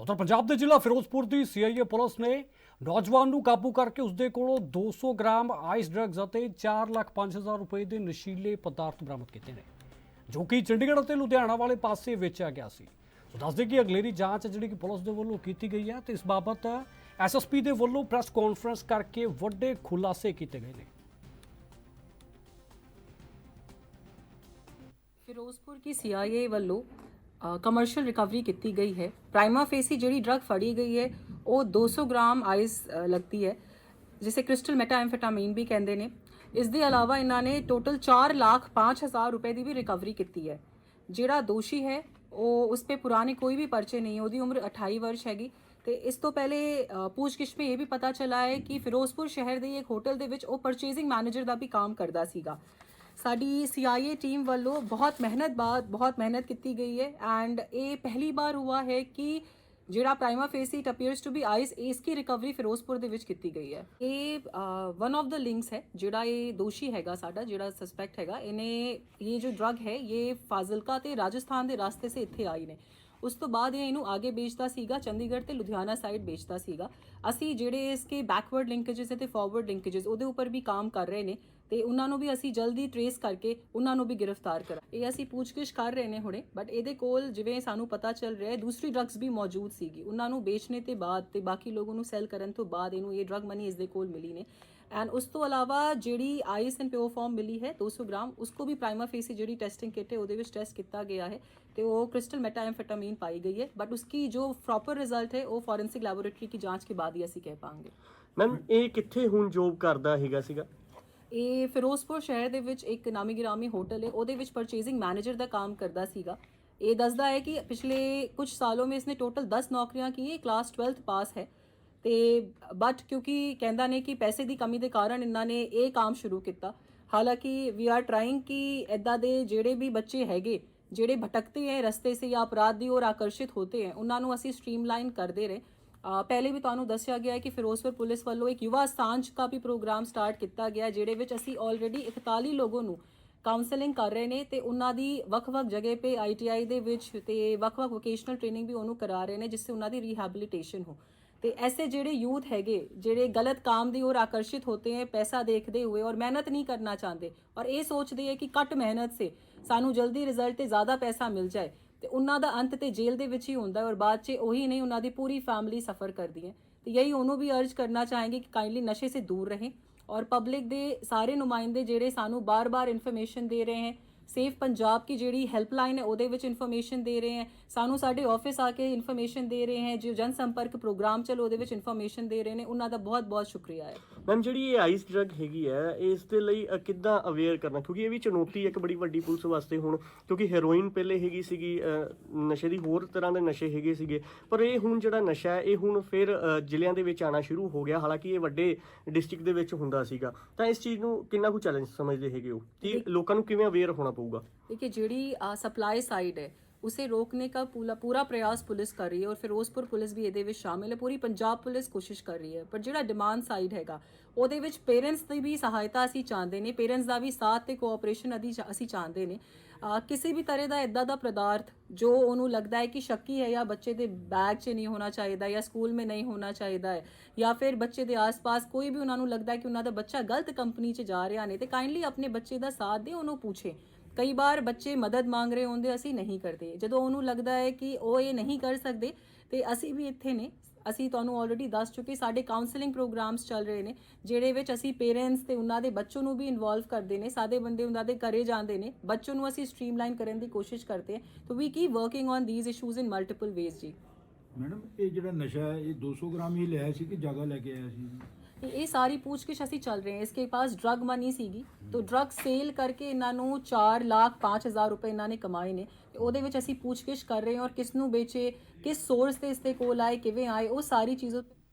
ਤਾਂ ਉੱਧਰ ਪੰਜਾਬ ਦੇ ਜ਼ਿਲ੍ਹਾ ਫਿਰੋਜ਼ਪੁਰ ਦੀ ਸੀਆਈਏ ਪੁਲਿਸ ਨੇ ਨੌਜਵਾਨ ਨੂੰ ਕਾਬੂ ਕਰਕੇ ਉਸਦੇ ਕੋਲੋਂ 200 ਗ੍ਰਾਮ ਆਈਸ ਡਰੱਗਸ ਅਤੇ 4,5000 ਰੁਪਏ ਦੇ ਨਸ਼ੀਲੇ ਪਦਾਰਥ ਬਰਾਮਦ ਕੀਤੇ ਨੇ ਜੋ ਕਿ ਚੰਡੀਗੜ੍ਹ ਅਤੇ ਲੁਧਿਆਣਾ ਵਾਲੇ ਪਾਸੇ ਵੇਚਿਆ ਗਿਆ ਸੀ। ਸੋ ਦੱਸਦੇ ਕਿ ਅਗਲੇਰੀ ਜਾਂਚ ਜਿਹੜੀ ਕਿ ਪੁਲਿਸ ਦੇ ਵੱਲੋਂ ਕੀਤੀ ਗਈ ਹੈ ਤੇ ਇਸ ਬਾਬਤ ਐਸਐਸਪੀ ਦੇ ਵੱਲੋਂ ਪ੍ਰੈਸ ਕਾਨਫਰੰਸ ਕਰਕੇ ਵੱਡੇ ਖੁਲਾਸੇ ਕੀਤੇ ਗਏ ਨੇ। ਫਿਰੋਜ਼ਪੁਰ ਕੀ ਸੀਆਈਏ ਵੱਲੋਂ ਕਮਰਸ਼ੀਅਲ ਰਿਕਵਰੀ ਕੀਤੀ ਗਈ ਹੈ। ਪ੍ਰਾਈਮਾ ਫੇਸੀ ਜਿਹੜੀ ਡਰਗ ਫੜੀ ਗਈ ਹੈ ਉਹ 200 ਗ੍ਰਾਮ ਆਈਸ ਲੱਗਦੀ ਹੈ ਜਿਸੇ ਕ੍ਰਿਸਟਲ ਮੈਟਾਐਮਫੈਟਾਮੀਨ ਵੀ ਕਹਿੰਦੇ ਨੇ। ਇਸ ਦੇ ਇਲਾਵਾ ਇਹਨਾਂ ਨੇ ਟੋਟਲ 4 ਲੱਖ 5000 ਰੁਪਏ ਦੀ ਵੀ ਰਿਕਵਰੀ ਕੀਤੀ ਹੈ। ਜਿਹੜਾ ਦੋਸ਼ੀ ਹੈ ਉਹ ਉਸ ਤੇ ਪੁਰਾਣੇ ਕੋਈ ਵੀ ਪਰਚੇ ਨਹੀਂ ਉਹਦੀ ਉਮਰ 28 ਵਰਸ਼ ਹੈਗੀ। ਤੇ ਇਸ ਤੋਂ ਪਹਿਲੇ ਅ, ਪੁੱਛਗਿੱਛ ਇਹ ਵੀ ਪਤਾ ਚੱਲਾ ਹੈ ਕਿ ਫਿਰੋਜ਼ਪੁਰ ਸ਼ਹਿਰ ਦੇ ਇੱਕ ਹੋਟਲ ਦੇ ਵਿੱਚ ਉਹ ਪਰਚੇਜ਼ਿੰਗ ਮੈਨੇਜਰ ਦਾ ਵੀ ਕੰਮ ਕਰਦਾ ਸੀਗਾ। ਸਾਡੀ ਸੀਆਈਏ ਟੀਮ ਵੱਲੋਂ ਬਹੁਤ ਮਿਹਨਤ ਬਾਅਦ ਬਹੁਤ ਮਿਹਨਤ ਕੀਤੀ ਗਈ ਹੈ ਐਂਡ ਇਹ ਪਹਿਲੀ ਵਾਰ ਹੁਆ ਹੈ ਕਿ ਜਿਹੜਾ prima facie it appears to be ice ਇਸ ਕੀ ਰਿਕਵਰੀ ਫਿਰੋਜ਼ਪੁਰ ਦੇ ਵਿੱਚ ਕੀਤੀ ਗਈ ਹੈ। ਇਹ ਵਨ ਆਫ ਦਾ ਲਿੰਕਸ ਹੈ, ਜਿਹੜਾ ਇਹ ਦੋਸ਼ੀ ਹੈਗਾ ਸਾਡਾ, ਜਿਹੜਾ ਸਸਪੈਕਟ ਹੈਗਾ, ਇਹਨੇ, ਇਹ ਜੋ ਡਰਗ ਹੈ, ਇਹ ਫਾਜ਼ਿਲਕਾ ਤੇ ਰਾਜਸਥਾਨ ਦੇ ਰਸਤੇ ਸੇ ਇੱਥੇ ਆਈ ਨੇ। ਉਸ ਤੋਂ ਬਾਅਦ ਇਹ ਇਹਨੂੰ ਅੱਗੇ ਵੇਚਦਾ ਸੀਗਾ, ਚੰਡੀਗੜ੍ਹ ਤੇ ਲੁਧਿਆਣਾ ਸਾਈਡ ਵੇਚਦਾ ਸੀਗਾ। ਅਸੀਂ ਜਿਹੜੇ ਇਸ ਕੇ ਬੈਕਵਰਡ ਲਿੰਕੇजेस ਤੇ ਫਾਰਵਰਡ ਲਿੰਕੇजेस ਉਹਦੇ ਉੱਪਰ ਵੀ ਕੰਮ ਕਰ ਰਹੇ ਨੇ ਤੇ ਉਹਨਾਂ ਨੂੰ ਵੀ ਅਸੀਂ ਜਲਦੀ ਟਰੇਸ ਕਰਕੇ ਉਹਨਾਂ ਨੂੰ ਵੀ ਗ੍ਰਿਫਤਾਰ ਕਰਾਂ ਇਹ ਅਸੀਂ ਪੁੱਛਗਿਛ ਕਰ ਰਹੇ ਨੇ ਹੁਣੇ ਬਟ ਇਹਦੇ ਕੋਲ ਜਿਵੇਂ ਸਾਨੂੰ ਪਤਾ ਚੱਲ ਰਿਹਾ ਹੈ, ਦੂਸਰੀ ਡਰੱਗਸ ਵੀ ਮੌਜੂਦ ਸੀਗੀ। ਉਹਨਾਂ ਨੂੰ ਵੇਚਣੇ ਤੇ ਬਾਅਦ ਤੇ ਬਾਕੀ ਲੋਕਾਂ ਨੂੰ ਸੈਲ ਕਰਨ ਤੋਂ ਬਾਅਦ ਇਹਨੂੰ ਇਹ ਡਰੱਗ ਮਨੀ ਇਸ ਦੇ ਕੋਲ ਮਿਲੀ ਨੇ। ਐਂਡ ਉਸ ਤੋਂ ਇਲਾਵਾ ਜਿਹੜੀ ਆਈਐਸ ਐਂਡ ਪਿਓ ਫਾਰਮ ਮਿਲੀ ਹੈ 200 ਗ੍ਰਾਮ ਉਸ ਉਸਕੋ ਵੀ ਪ੍ਰਾਈਮਰ ਫੇਸੀ ਜਿਹੜੀ ਟੈਸਟਿੰਗ ਕਿਟ ਹੈ, ਉਹਦੇ ਵਿੱਚ ਟੈਸਟ ਕੀਤਾ ਗਿਆ ਹੈ। ਤੇ वो क्रिस्टल मेटाएम्फेटामीन पाई गई है बट उसकी जो प्रॉपर रिजल्ट है वो फॉरेंसिक ਲੈਬੋਰੇਟਰੀ ਦੀ ਜਾਂਚ ਕੇ ਬਾਅਦ ਹੀ ਅਸੀਂ ਕਹਿ ਪਾਂਗੇ ਮੈਮ ਇਹ ਕਿੱਥੇ ਹੁਣ ਜੋਬ ਕਰਦਾ ਹੈਗਾ ਸੀਗਾ? ਇਹ ਫਿਰੋਜ਼ਪੁਰ ਸ਼ਹਿਰ ਦੇ ਵਿੱਚ ਇੱਕ ਨਾਮੀ ਗਿਰਾਮੀ ਹੋਟਲ ਹੈ ਉਹਦੇ ਵਿੱਚ ਪਰਚੇਜ਼ਿੰਗ ਮੈਨੇਜਰ ਦਾ ਕੰਮ ਕਰਦਾ ਸੀਗਾ। ਇਹ ਦੱਸਦਾ ਹੈ ਕਿ ਪਿਛਲੇ ਕੁਝ ਸਾਲੋਂ ਮੇਂ ਇਸਨੇ ਟੋਟਲ 10 ਨੌਕਰੀਆਂ ਕੀ ਹੈ ਕਲਾਸ 12th ਪਾਸ ਹੈ। ਤੇ ਬਟ ਕਿਉਂਕਿ ਕਹਿੰਦਾ ਨੇ ਕਿ ਪੈਸੇ ਦੀ ਕਮੀ ਦੇ ਕਾਰਨ ਇਹਨਾਂ ਨੇ ਇਹ ਕੰਮ ਸ਼ੁਰੂ ਕੀਤਾ। ਹਾਲਾਂਕਿ ਵੀ ਆਰ ਟ੍ਰਾਈਂਗ ਕਿ ਐਦਾਂ ਦੇ ਜਿਹੜੇ ਵੀ ਬੱਚੇ ਹੈਗੇ ਜਿਹੜੇ ਭਟਕਤੇ ਹੈ ਰਸਤੇ ਸੇ ਜਾਂ ਅਪਰਾਧ ਦੀ ओर ਆਕਰਸ਼ਿਤ ਹੋਤੇ ਹੈ ਉਹਨਾਂ ਨੂੰ ਅਸੀਂ ਸਟ੍ਰੀਮਲਾਈਨ ਕਰਦੇ ਰਹੇ ਅ, ਪਹਿਲੇ ਵੀ ਤੁਹਾਨੂੰ ਦੱਸਿਆ ਗਿਆ ਹੈ ਕਿ ਫਿਰੋਜ਼ਪੁਰ ਪੁਲਿਸ ਵੱਲੋਂ ਇੱਕ ਯੁਵਾ ਸਾਂਝ ਦਾ ਵੀ ਪ੍ਰੋਗਰਾਮ ਸਟਾਰਟ ਕੀਤਾ ਗਿਆ ਹੈ, ਜਿਹਦੇ ਵਿੱਚ ਅਸੀਂ ਆਲਰੇਡੀ 41 ਲੋਗੋ ਨੂੰ ਕਾਉਂਸਲਿੰਗ ਕਰ ਰਹੇ ਨੇ ਤੇ ਉਹਨਾਂ ਦੀ ਵੱਖ-ਵੱਖ ਜਗ੍ਹਾ ਤੇ ਆਈਟੀਆਈ ਦੇ ਵਿੱਚ ਤੇ ਵੱਖ-ਵੱਖ ਵੋਕੇਸ਼ਨਲ ਟ੍ਰੇਨਿੰਗ ਵੀ ਉਹਨੂੰ ਕਰਾ ਰਹੇ ਨੇ ਜਿਸ ਸੇ ਉਹਨਾਂ ਦੀ ਰੀਹੈਬਿਲਿਟੇਸ਼ਨ ਹੋ ਤੇ ਐਸੇ ਜਿਹੜੇ ਯੂਥ ਹੈਗੇ ਜਿਹੜੇ ਗਲਤ ਕੰਮ ਦੀ ओर ਆਕਰਸ਼ਿਤ ਹੋਤੇ ਹੈ ਪੈਸਾ ਦੇਖਦੇ ਹੋਏ ਔਰ ਮਿਹਨਤ ਨਹੀਂ ਕਰਨਾ ਚਾਹੁੰਦੇ ਔਰ ਇਹ ਸੋਚਦੇ ਹੈ ਕਿ ਘੱਟ ਮਿਹਨਤ ਸੇ ਸਾਨੂੰ ਜਲਦੀ ਰਿਜ਼ਲਟ ਤੇ ਜ਼ਿਆਦਾ ਪੈਸਾ ਮਿਲ ਜਾਏ ਤੇ ਉਹਨਾਂ ਦਾ ਅੰਤ ਤੇ ਜੇਲ੍ਹ ਦੇ ਵਿੱਚ ਹੀ ਹੁੰਦਾ ਔਰ ਬਾਅਦ 'ਚ ਉਹੀ ਨਹੀਂ ਉਹਨਾਂ ਦੀ ਪੂਰੀ ਫੈਮਿਲੀ ਸਫਰ ਕਰਦੀ ਹੈ। ਤੇ ਇਹੀ ਉਹਨੂੰ ਵੀ ਅਰਜ ਕਰਨਾ ਚਾਹਾਂਗੇ ਕਿ ਕਾਈਂਡਲੀ ਨਸ਼ੇ ਸੇ ਦੂਰ ਰਹੇ ਔਰ ਪਬਲਿਕ ਦੇ ਸਾਰੇ ਨੁਮਾਇੰਦੇ ਜਿਹੜੇ ਸਾਨੂੰ ਬਾਰ-ਬਾਰ ਇਨਫੋਰਮੇਸ਼ਨ ਦੇ ਰਹੇ ਹਨ ਸੇਫ ਪੰਜਾਬ ਕੀ ਜਿਹੜੀ ਹੈਲਪਲਾਈਨ ਹੈ ਉਹਦੇ ਵਿੱਚ ਇਨਫੋਰਮੇਸ਼ਨ ਦੇ ਰਹੇ ਹਨ ਸਾਨੂੰ ਸਾਡੇ ਆਫਿਸ ਆ ਕੇ ਇਨਫੋਰਮੇਸ਼ਨ ਦੇ ਰਹੇ ਹਨ ਜੋ ਜਨ ਸੰਪਰਕ ਪ੍ਰੋਗਰਾਮ ਚਲੋ ਉਹਦੇ ਵਿੱਚ ਇਨਫੋਰਮੇਸ਼ਨ ਦੇ ਰਹੇ ਨੇ। ਉਹਨਾਂ ਦਾ ਬਹੁਤ-ਬਹੁਤ ਸ਼ੁਕਰੀਆ ਹੈ। ਮੈਮ ਜਿਹੜੀ ਇਹ ਆਈਸ ਡਰਗ ਹੈਗੀ ਹੈ ਇਸ ਦੇ ਲਈ ਕਿੱਦਾਂ ਅਵੇਅਰ ਕਰਨਾ? ਕਿਉਂਕਿ ਇਹ ਵੀ ਚੁਣੌਤੀ ਇੱਕ ਬੜੀ ਵੱਡੀ ਪੁਲਿਸ ਵਾਸਤੇ ਹੁਣ ਕਿਉਂਕਿ ਹੈਰੋਇਨ ਪਹਿਲੇ ਹੈਗੀ ਸੀਗੀ ਨਸ਼ੇ ਦੀ ਹੋਰ ਤਰ੍ਹਾਂ ਦੇ ਨਸ਼ੇ ਹੈਗੇ ਸੀਗੇ। ਪਰ ਇਹ ਹੁਣ ਜਿਹੜਾ ਨਸ਼ਾ ਹੈ ਇਹ ਹੁਣ ਫਿਰ ਜ਼ਿਲ੍ਹਿਆਂ ਦੇ ਵਿੱਚ ਆਣਾ ਸ਼ੁਰੂ ਹੋ ਗਿਆ। ਹਾਲਾਂਕਿ ਇਹ ਵੱਡੇ ਡਿਸਟ੍ਰਿਕਟ ਦੇ ਵਿੱਚ ਹੁੰਦਾ ਸੀਗਾ। ਤਾਂ ਇਸ ਚੀਜ਼ ਨੂੰ ਕਿੰਨਾ ਕੁ ਚੈਲੰਜ ਸਮਝਦੇ ਹੈਗੇ ਹੋ? ਕਿ ਲੋਕਾਂ ਨੂੰ ਕਿਵੇਂ ਅਵੇਅਰ ਹੋਣਾ पड़ेगा देखिए ਜਿਹੜੀ ਸਪਲਾਈ ਸਾਈਡ ਹੈ ਉਸੇ ਰੋਕਨੇ ਦਾ ਪੂਰਾ ਪੂਰਾ ਪ੍ਰਯਾਸ ਪੁਲਿਸ ਕਰ ਰਹੀ ਹੈ ਔਰ ਫਿਰੋਜ਼ਪੁਰ ਪੁਲਿਸ ਵੀ ਇਹਦੇ ਵਿੱਚ ਸ਼ਾਮਿਲ ਹੈ ਪੂਰੀ ਪੰਜਾਬ ਪੁਲਿਸ ਕੋਸ਼ਿਸ਼ ਕਰ ਰਹੀ ਹੈ ਪਰ ਜਿਹੜਾ ਡਿਮਾਂਡ ਸਾਈਡ ਹੈਗਾ ਉਹਦੇ ਵਿੱਚ ਪੇਰੈਂਟਸ ਦੀ ਵੀ ਸਹਾਇਤਾ ਅਸੀਂ ਚਾਹੁੰਦੇ ਨੇ ਪੇਰੈਂਟਸ ਦਾ ਵੀ ਸਾਥ ਤੇ ਕੋਆਪਰੇਸ਼ਨ ਅਸੀਂ ਚਾਹੁੰਦੇ ਨੇ ਕਿਸੇ ਵੀ ਤਰ੍ਹਾਂ ਦਾ ਇਦਾਂ ਦਾ ਪਦਾਰਥ ਜੋ ਉਹਨੂੰ ਲੱਗਦਾ ਹੈ ਕਿ ਸ਼ੱਕੀ ਹੈ ਜਾਂ ਬੱਚੇ ਦੇ ਬੈਗ 'ਚ ਨਹੀਂ ਹੋਣਾ ਚਾਹੀਦਾ ਜਾਂ ਸਕੂਲ ਮੇ ਨਹੀਂ ਹੋਣਾ ਚਾਹੀਦਾ ਹੈ ਜਾਂ ਫਿਰ ਬੱਚੇ ਦੇ ਆਸ-ਪਾਸ ਕੋਈ ਵੀ ਉਹਨਾਂ ਨੂੰ ਲੱਗਦਾ ਹੈ ਕਿ ਉਹਨਾਂ ਦਾ ਬੱਚਾ ਗਲਤ ਕੰਪਨੀ 'ਚ ਜਾ ਰਿਹਾ ਨੇ ਤੇ ਕਾਈਂਡਲੀ ਆਪਣੇ ਬੱਚੇ ਦਾ ਸਾਥ ਦੇ ਉਹਨੂੰ ਪੁੱਛੇ ਕਈ ਵਾਰ ਬੱਚੇ ਮਦਦ ਮੰਗ ਰਹੇ ਹੁੰਦੇ, ਅਸੀਂ ਨਹੀਂ ਕਰਦੇ। ਜਦੋਂ ਉਹਨੂੰ ਲੱਗਦਾ ਹੈ ਕਿ ਉਹ ਇਹ ਨਹੀਂ ਕਰ ਸਕਦੇ, ਤੇ ਅਸੀਂ ਵੀ ਇੱਥੇ ਨੇ। ਅਸੀਂ ਤੁਹਾਨੂੰ ਆਲਰੇਡੀ ਦੱਸ ਚੁੱਕੇ, ਸਾਡੇ ਕਾਉਂਸਲਿੰਗ ਪ੍ਰੋਗਰਾਮਸ ਚੱਲ ਰਹੇ ਨੇ, ਜਿਹੜੇ ਵਿੱਚ ਅਸੀਂ ਪੇਰੈਂਟਸ ਤੇ ਉਹਨਾਂ ਦੇ ਬੱਚੋਂ ਨੂੰ ਵੀ ਇਨਵੋਲਵ ਕਰਦੇ ਨੇ ਸਾਦੇ ਬੰਦੇ ਉਹਨਾਂ ਦੇ ਘਰੇ ਜਾਂਦੇ ਨੇ, ਬੱਚੋਂ ਨੂੰ ਅਸੀਂ ਸਟ੍ਰੀਮਲਾਈਨ ਕਰਨ ਦੀ ਕੋਸ਼ਿਸ਼ ਕਰਦੇ ਹਾਂ। ਤਾਂ ਵੀ ਕੀ working on these issues in multiple ways ਜੀ। ਮੈਡਮ, ਇਹ ਜਿਹੜਾ ਨਸ਼ਾ ਹੈ, ਇਹ 200 ਗ੍ਰਾਮ ਹੀ ਲਿਆ ਸੀ ਕਿ ਜ਼ਿਆਦਾ ਲੈ ਕੇ ਆਇਆ ਸੀ? ਤੇ ਇਹ ਸਾਰੀ ਪੁੱਛਗਿੱਛ ਅਸੀਂ ਚੱਲ ਰਹੇ ਹਾਂ। ਇਸਕੇ ਪਾਸ ਡਰਗ ਮਨੀ ਸੀਗੀ। ਤਾਂ ਡਰਗ ਸੇਲ ਕਰਕੇ ਇਹਨਾਂ ਨੂੰ 4 ਲੱਖ 5000 ਰੁਪਏ ਇਹਨਾਂ ਨੇ ਕਮਾਏ ਨੇ। ਤੇ ਉਹਦੇ ਵਿੱਚ ਅਸੀਂ ਪੁੱਛਗਿੱਛ ਕਰ ਰਹੇ ਹਾਂ ਔਰ ਕਿਸ ਨੂੰ ਵੇਚੇ, ਕਿਸ ਸੋਰਸ ਤੇ ਇਸ ਤੇ ਕੋਲ ਆਏ, ਕਿਵੇਂ ਆਏ, ਉਹ ਸਾਰੀ ਚੀਜ਼ੋਂ